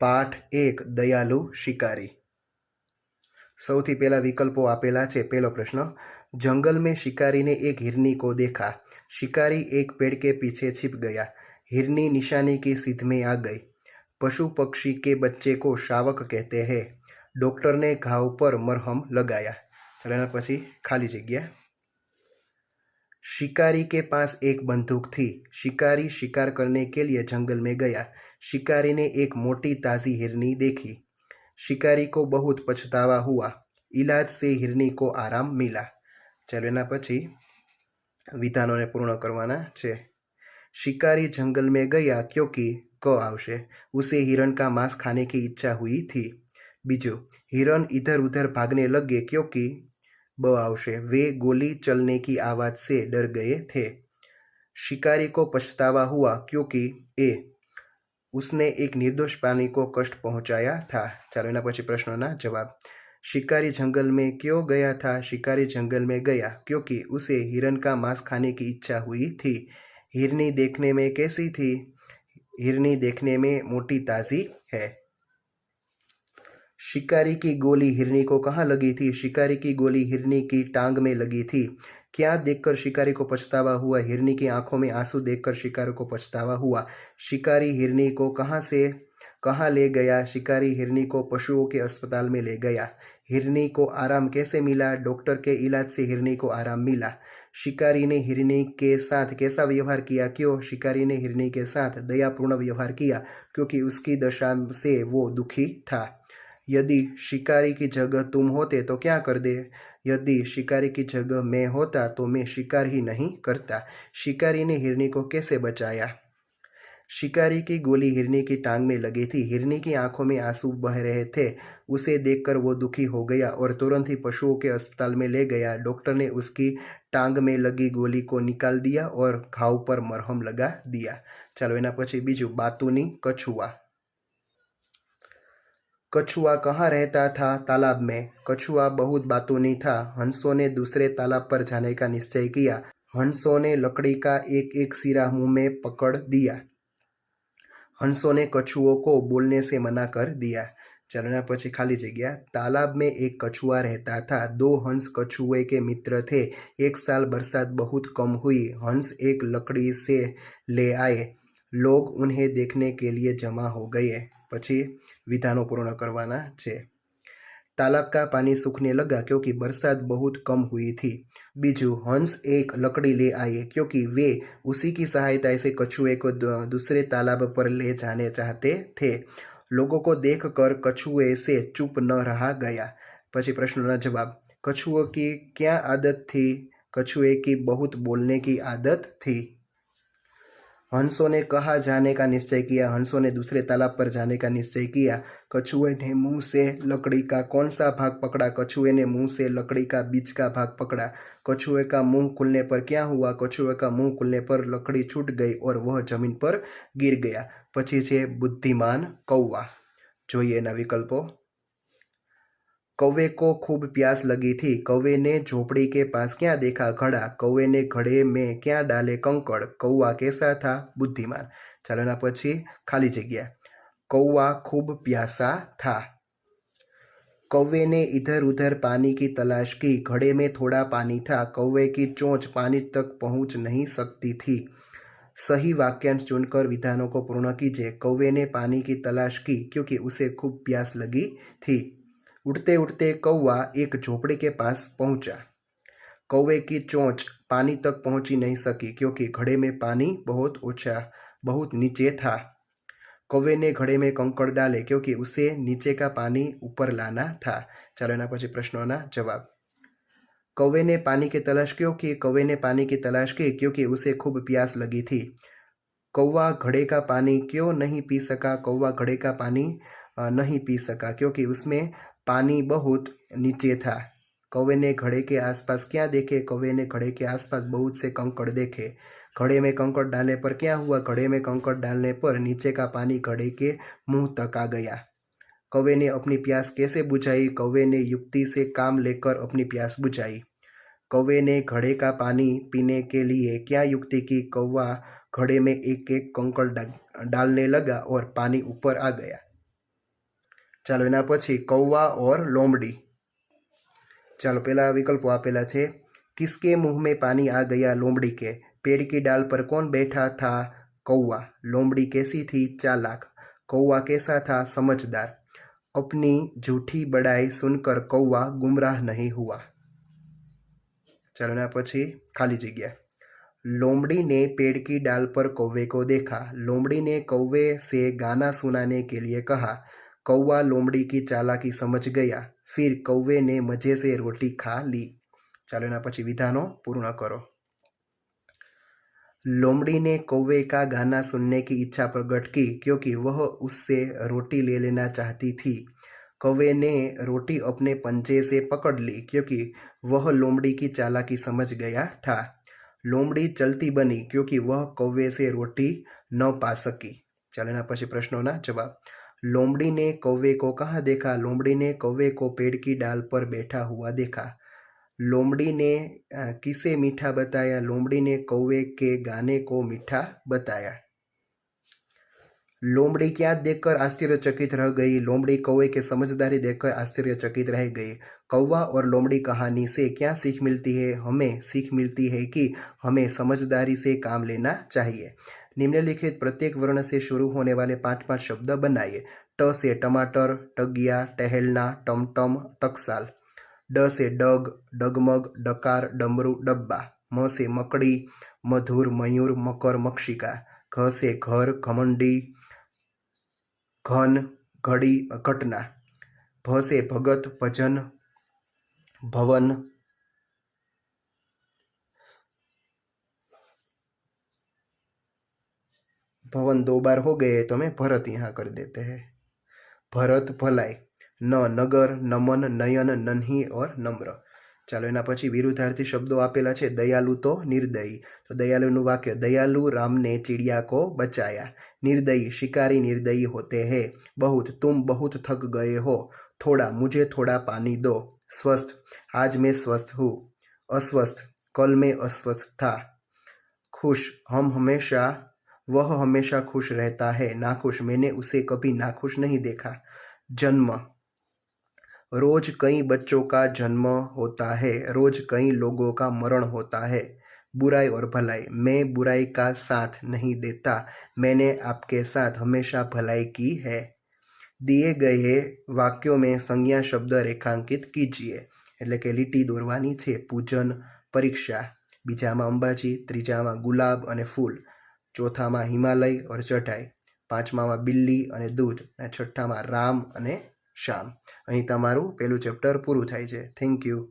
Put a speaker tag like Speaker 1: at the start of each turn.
Speaker 1: પાઠ એક દયાલુ શિકારી સૌથી પહેલા વિકલ્પો આપેલા છે પહેલો પ્રશ્ન जंगल में शिकारी ने एक हिरनी को देखा शिकारी एक पेड़ के पीछे छिप गया हिरनी निशाने की सीध में आ गई पशु पक्षी के बच्चे को शावक कहते हैं डॉक्टर ने घाव पर मरहम लगाया चलो एना પછી ખાલી જગ્યા शिकारी के पास एक बंदूक थी शिकारी शिकार करने के लिए जंगल में गया शिकारी ने एक मोटी ताज़ी हिरनी देखी शिकारी को बहुत पछतावा हुआ इलाज से हिरनी को आराम मिला ચાલો એના પછી વિધાનોને પૂર્ણ કરવાના છે शिकारी जंगल में गया क्योंकि क आवशे उसे हिरण का मांस खाने की इच्छा हुई थी बीजो हिरण इधर उधर भागने लगे क्योंकि ब आवशे वे गोली चलने की आवाज से डर गए थे शिकारी को पछतावा हुआ क्योंकि ए उसने एक निर्दोष प्राणी को कष्ट पहुंचाया था ચાલો એના પછી પ્રશ્નોના જવાબ शिकारी जंगल में क्यों गया था शिकारी जंगल में गया क्योंकि उसे हिरन का मांस खाने की इच्छा हुई थी हिरनी देखने में कैसी थी हिरनी देखने में मोटी ताजी है शिकारी की गोली हिरनी को कहाँ लगी थी शिकारी की गोली हिरनी की टांग में लगी थी क्या देखकर शिकारी को पछतावा हुआ? हिरनी की आँखों में आँसू देखकर शिकारी को पछतावा हुआ। शिकारी हिरनी को कहाँ से, कहाँ ले गया? शिकारी हिरनी को पशुओं के अस्पताल में ले गया। हिरनी को आराम कैसे मिला? डॉक्टर के इलाज से हिरनी को आराम मिला। शिकारी ने हिरनी के साथ कैसा व्यवहार किया? क्यों? शिकारी ने हिरनी के साथ दयापूर्ण व्यवहार किया, क्योंकि उसकी दशा से वो दुखी था। यदि शिकारी की जगह तुम होते तो क्या कर दे? यदि शिकारी की जगह मैं होता तो मैं शिकार ही नहीं करता। शिकारी ने हिरनी को कैसे बचाया? शिकारी की गोली हिरनी की टांग में लगी थी। हिरनी की आँखों में आँसू बह रहे थे। उसे देखकर वो दुखी हो गया और तुरंत ही पशुओं के अस्पताल में ले गया। डॉक्टर ने उसकी टांग में लगी गोली को निकाल दिया और घाव पर मरहम लगा दिया। चलो एना पीछे बीजू बातूनी कछुआ। कछुआ कहाँ रहता था तालाब में? कछुआ बहुत बातूनी था। हंसों ने दूसरे तालाब पर जाने का निश्चय किया। हंसों ने लकड़ी का एक एक सिरा मुँह में पकड़ दिया। हंसों ने कछुओं को बोलने से मना कर दिया। चलना पची खाली जगह। तालाब में एक कछुआ रहता था। दो हंस कछुए के मित्र थे। एक साल बरसात बहुत कम हुई। हंस एक लकड़ी से ले आए। लोग उन्हें देखने के लिए जमा हो गए। पची વિધાનો पूर्ण करवाना છે. तालाब का पानी सूखने लगा क्योंकि बरसात बहुत कम हुई थी बीजू हंस एक लकड़ी ले आए क्योंकि वे उसी की सहायता से कछुए को दूसरे तालाब पर ले जाने चाहते थे लोगों को देख कर कछुए से चुप न रहा गया पची प्रश्न न जवाब कछुओं की क्या आदत थी कछुए की बहुत बोलने की आदत थी हंसों ने कहा जाने का निश्चय किया हंसों ने दूसरे तालाब पर जाने का निश्चय किया कछुए ने मुंह से लकड़ी का कौन सा भाग पकड़ा कछुए ने मुंह से लकड़ी का बीच का भाग पकड़ा कछुए का मुंह खुलने पर क्या हुआ कछुए का मुंह खुलने पर लकड़ी छूट गई और वह जमीन पर गिर गया પછી છે બુદ્ધિમાન કૌવા જોઈએ એના વિકલ્પો कौवे को खूब प्यास लगी थी कौवे ने झोपड़ी के पास क्या देखा घड़ा कौवे ने घड़े में क्या डाले कंकड़ कौवा कैसा था बुद्धिमान ચાલો એના પછી ખાલી જગ્યા कौवा खूब प्यासा था कौवे ने इधर उधर पानी की तलाश की घड़े में थोड़ा पानी था कौवे की चोंच पानी तक पहुंच नहीं सकती थी सही वाक्यांश चुनकर विधानों को पूर्ण कीजिए कौवे ने पानी की तलाश की क्योंकि उसे खूब प्यास लगी थी उड़ते उड़ते कौवा एक झोपड़ी के पास पहुंचा कौवे की चोंच पानी तक पहुंची नहीं सकी क्योंकि घड़े में पानी बहुत ओछा बहुत नीचे था कौवे ने घड़े में कंकड़ डाले क्योंकि उसे नीचे का पानी ऊपर लाना था ચાલો એના પછી પ્રશ્નોના જવાબ कौवे ने पानी की तलाश क्यों की कौवे ने पानी की तलाश की क्योंकि उसे खूब प्यास लगी थी कौवा घड़े का पानी क्यों नहीं पी सका कौवा घड़े का पानी नहीं पी सका क्योंकि उसमें पानी बहुत नीचे था। कौवे ने घड़े के आसपास क्या देखे? कौवे ने घड़े के आसपास बहुत से कंकड़ देखे। घड़े में कंकड़ डालने पर क्या हुआ? घड़े में कंकड़ डालने पर नीचे का पानी घड़े के मुँह तक आ गया। कौवे ने अपनी प्यास कैसे बुझाई? कौवे ने युक्ति से काम लेकर अपनी प्यास बुझाई। कौवे ने घड़े का पानी पीने के लिए क्या युक्ति की? कौवा घड़े में एक एक कंकड़ डालने लगा और पानी ऊपर आ गया। ચાલો એના પછી કૌવા ઓર લોમડી ચાલો પહેલા વિકલ્પો આપેલા છે કિસકે मुंह में पानी आ गया लोमड़ी के पेड़ की डाल पर कौन बैठा था कौवा लोमड़ी कैसी थी चालाक कौवा कैसा था समझदार अपनी झूठी बड़ाई सुनकर कौवा गुमराह नहीं हुआ चलो ना પછી ખાલી જગ્યા लोमड़ी ने पेड़ की डाल पर कौवे को देखा लोमड़ी ने कौवे से गाना सुनाने के लिए कहा कौवा लोमड़ी की चालाकी समझ गया फिर कौवे ने मजे से रोटी खा ली ચાલો એના પછી વિધાનો પૂર્ણ કરો लोमड़ी ने कौवे का गाना सुनने की इच्छा प्रकट की क्योंकि वह उससे रोटी ले लेना चाहती थी कौवे ने रोटी अपने पंजे से पकड़ ली क्योंकि वह लोमड़ी की चालाकी समझ गया था लोमड़ी चलती बनी क्योंकि वह कौवे से रोटी न पा सकी चलो एना પછી પ્રશ્નોના જવાબ लोमड़ी ने कौवे को कहाँ देखा? लोमड़ी ने कौवे को पेड़ की डाल पर बैठा हुआ देखा। लोमड़ी ने किसे मीठा बताया? लोमड़ी ने कौवे के गाने को मीठा बताया। लोमड़ी क्या देखकर आश्चर्यचकित रह गई? लोमड़ी कौवे के समझदारी देखकर आश्चर्यचकित रह गई। कौवा और लोमड़ी कहानी से क्या सीख मिलती है? हमें सीख मिलती है कि हमें समझदारी से काम लेना चाहिए। निम्नलिखित प्रत्येक वर्ण से शुरू होने वाले पाँच पाँच शब्द बनाइए। ट से टमाटर, टगिया, टहलना, टमटम, टकसाल। ड से डग, डगमग, डकार, डमरू, डब्बा। म से मकड़ी, मधुर, मयूर, मकर, मक्षिका। घ से घर, घमंडी, घन, घड़ी, घटना। भ से भगत, भजन, भवन। भवन दो बार हो गए तो हमें भरत यहाँ कर देते हैं भरत भलाई ન નગર નમન નયન નન્હી ઓર નમ્ર ચાલો એના પછી વિરુદ્ધાર્થી શબ્દો આપેલા છે દયાલુ તો નિર્દયી તો દયાલુનું વાક્ય દયાલુ રામને चिड़िया को बचाया निर्दयी शिकारी निर्दयी होते हैं बहुत तुम बहुत थक गए हो थोड़ा मुझे थोड़ा पानी दो स्वस्थ आज मैं स्वस्थ हूँ अस्वस्थ कल मैं अस्वस्थ था खुश हम हमेशा वह हमेशा खुश रहता है नाखुश मैंने उसे कभी नाखुश नहीं देखा जन्म रोज कई बच्चों का जन्म होता है रोज कई लोगों का मरण होता है बुराई और भलाई मैं बुराई का साथ नहीं देता मैंने आपके साथ हमेशा भलाई की है दिए गए વાક્યો મેં સંજ્ઞા શબ્દ રેખાંકિત કીજીએ એટલે કે લીટી દોરવાની છે પૂજન પરીક્ષા બીજામાં અંબાજી ત્રીજામાં ગુલાબ અને ફૂલ ચોથામાં હિમાલય ઓર ચઢાઈ પાંચમામાં બિલ્લી અને દૂધ અને છઠ્ઠામાં રામ અને શામ અહીં તમારું પહેલું ચેપ્ટર પૂરું થાય છે. Thank you